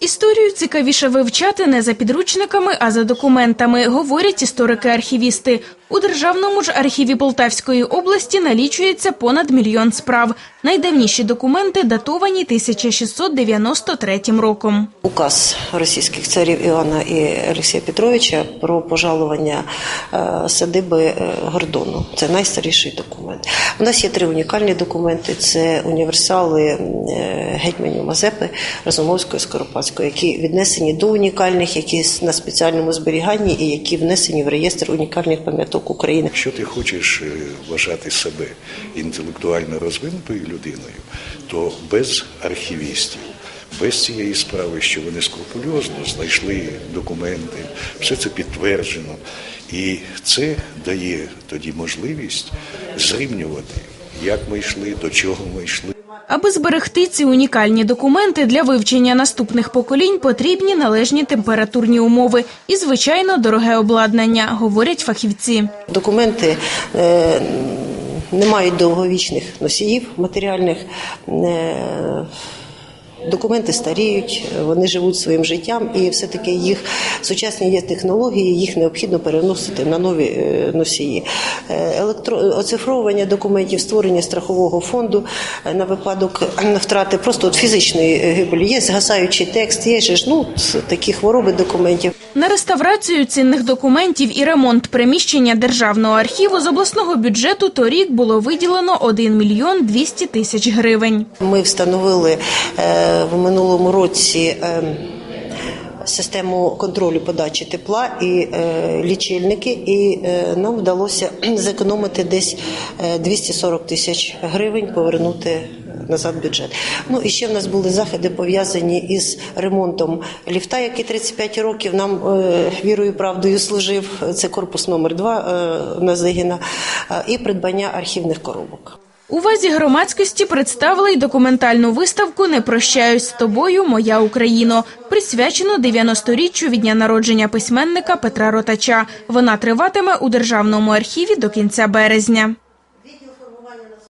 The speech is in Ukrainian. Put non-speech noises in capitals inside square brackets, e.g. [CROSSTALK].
Історію цікавіше вивчати не за підручниками, а за документами, говорять історики-архівісти. У Державному ж архіві Полтавської області налічується понад мільйон справ. Найдавніші документи датовані 1693 роком. Указ російських царів Іоанна і Олексія Петровича про пожалування е, садиби е, Гордону. Це найстаріший документ. У нас є три унікальні документи: це універсали е, гетьманів Мазепи, Разумовської, Скоропадської, які віднесені до унікальних, які на спеціальному зберіганні і які внесені в реєстр унікальних пам'яток України. Якщо ти хочеш е, вважати себе інтелектуально розвинутою людиною, то без архівістів, без цієї справи, що вони скрупульозно знайшли документи, все це підтверджено. І це дає тоді можливість зрівнювати, як ми йшли, до чого ми йшли. Аби зберегти ці унікальні документи для вивчення наступних поколінь, потрібні належні температурні умови і, звичайно, дороге обладнання, говорять фахівці. Документи е, не мають довговічних носіїв матеріальних. е, Документи старіють, вони живуть своїм життям, і все-таки їх сучасні є технології, їх необхідно переносити на нові е, носії. Е, Електро... Оцифровування документів, створення страхового фонду е, на випадок втрати просто от фізичної гибелі. Є згасаючий текст, є ж ну, такі хвороби документів. На реставрацію цінних документів і ремонт приміщення державного архіву з обласного бюджету торік було виділено 1 мільйон 200 тисяч гривень. Ми встановили в минулому році. е, Систему контролю подачі тепла і е, лічильники, і е, нам вдалося [CLEARS THROAT] зекономити десь е, 240 тисяч гривень, повернути назад бюджет. Ну і ще в нас були заходи пов'язані із ремонтом ліфта, який 35 років нам е, вірою і правдою служив. Це корпус номер 2 е, на Зигіна, е, і придбання архівних коробок. Увазі громадськості представили й документальну виставку Не прощаюсь з тобою, моя Україно, присвячену 90-річчю від дня народження письменника Петра Ротача. Вона триватиме у державному архіві до кінця березня.